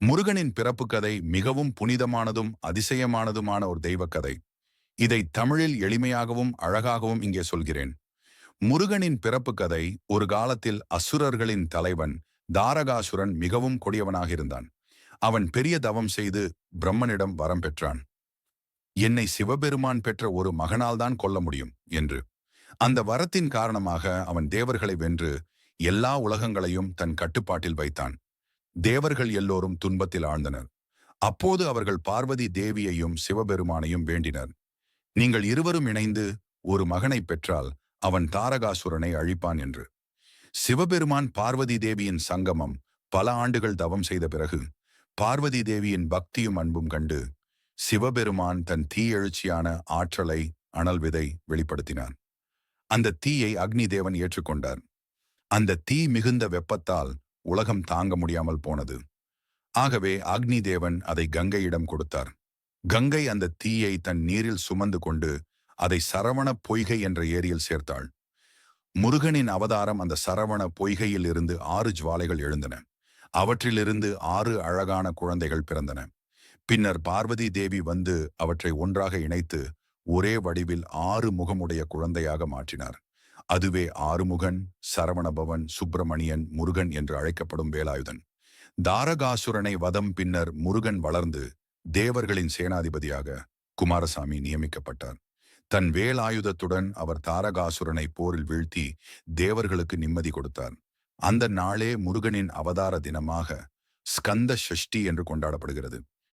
முருகனின் பிறப்பு கதை மிகவும் புனிதமானதும் அதிசயமானதுமான ஒரு தெய்வக் கதை இதை தமிழில் எளிமையாகவும் அழகாகவும் இங்கே சொல்கிறேன். முருகனின் பிறப்பு கதை ஒரு காலத்தில் அசுரர்களின் தலைவன் தாரகாசுரன் மிகவும் கொடியவனாக இருந்தான். அவன் பெரிய தவம் செய்து பிரம்மனிடம் வரம் பெற்றான். என்னை சிவபெருமான் பெற்ற ஒரு மகனால்தான் கொல்ல முடியும் என்று. அந்த வரத்தின் காரணமாக அவன் தேவர்களை வென்று எல்லா உலகங்களையும் தன் கட்டுப்பாட்டில் வைத்தான். தேவர்கள் எல்லோரும் துன்பத்தில் ஆழ்ந்தனர். அப்போது அவர்கள் பார்வதி தேவியையும் சிவபெருமானையும் வேண்டினர். நீங்கள் இருவரும் இணைந்து ஒரு மகனை பெற்றால் அவன் தாரகாசுரனை அழிப்பான் என்று. சிவபெருமான் பார்வதி தேவியின் சங்கமம் பல ஆண்டுகள் தவம் செய்த பிறகு பார்வதி தேவியின் பக்தியும் அன்பும் கண்டு சிவபெருமான் தன் தீ எழுச்சியான ஆற்றலை அனல் விதை வெளிப்படுத்தினான். அந்த தீயை அக்னி தேவன் ஏற்றுக்கொண்டார். அந்த தீ மிகுந்த வெப்பத்தால் உலகம் தாங்க முடியாமல் போனது. ஆகவே அக்னி தேவன் அதை கங்கையிடம் கொடுத்தார். கங்கை அந்த தீயை தன் நீரில் சுமந்து கொண்டு அதை சரவண பொய்கை என்ற ஏரியில் சேர்த்தாள். முருகனின் அவதாரம் அந்த சரவண பொய்கையில் இருந்து ஆறு ஜுவாலைகள் எழுந்தன. அவற்றிலிருந்து ஆறு அழகான குழந்தைகள் பிறந்தன. பின்னர் பார்வதி தேவி வந்து அவற்றை ஒன்றாக இணைத்து ஒரே வடிவில் ஆறு முகமுடைய குழந்தையாக மாற்றினார். அதுவே ஆறுமுகன் சரவணபவன் சுப்பிரமணியன் முருகன் என்று அழைக்கப்படும் வேலாயுதன். தாரகாசுரனை வதம் பின்னர் முருகன் வளர்ந்து தேவர்களின் சேனாதிபதியாக குமாரசாமி நியமிக்கப்பட்டார். தன் வேலாயுதத்துடன் அவர் தாரகாசுரனை போரில் வீழ்த்தி தேவர்களுக்கு நிம்மதி கொடுத்தார். அந்த நாளே முருகனின் அவதார தினமாக ஸ்கந்த ஷஷ்டி என்று கொண்டாடப்படுகிறது.